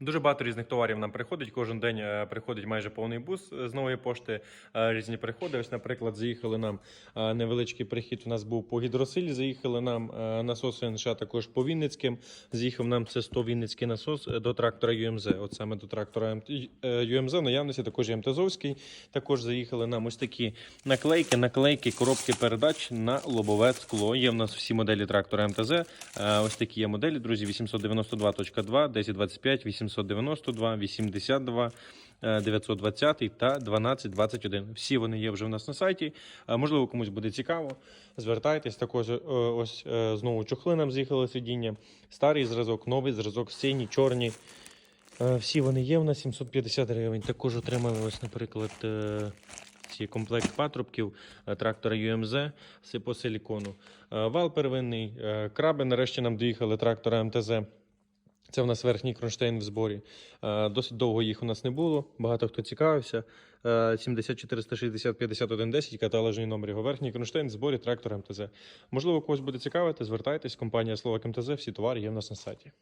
Дуже багато різних товарів нам приходить. Кожен день е, приходить майже повний бус е, з нової пошти. е, Різні приходи. Ось, наприклад, заїхали нам невеличкий прихід. У нас був по гідросилі. Заїхали нам насоси НШ також по Вінницьким. Заїхав нам це 100 Вінницький насос до трактора UMZ. От саме до трактора е, Наявності також МТЗовський. Також заїхали нам ось такі наклейки, наклейки, коробки передач на лобове скло. Є в нас всі моделі трактора МТЗ. Ось такі є моделі, друзі. 892.2, 1025, 892, 82, е, 920 та 1221. Всі вони є вже в нас на сайті. Е, Можливо, комусь буде цікаво. Звертайтесь. Також е, ось е, знову чохли нам з'їхали сидіння. Старий зразок, новий зразок, сині, чорні. Всі вони є в нас 750 гривень. Також отримали ось, наприклад, ці комплект патрубків трактора UMZ по силікону. Вал первинний, краби. Нарешті нам доїхали трактора МТЗ. Це в нас верхній кронштейн в зборі. Е, Досить довго їх у нас не було. Багато хто цікавився. Е, 7460 51 10, каталожний номер його. Верхній кронштейн в зборі трактора МТЗ. Можливо, когось буде цікавити, звертайтесь. Компанія Словак МТЗ, всі товари є в нас на сайті.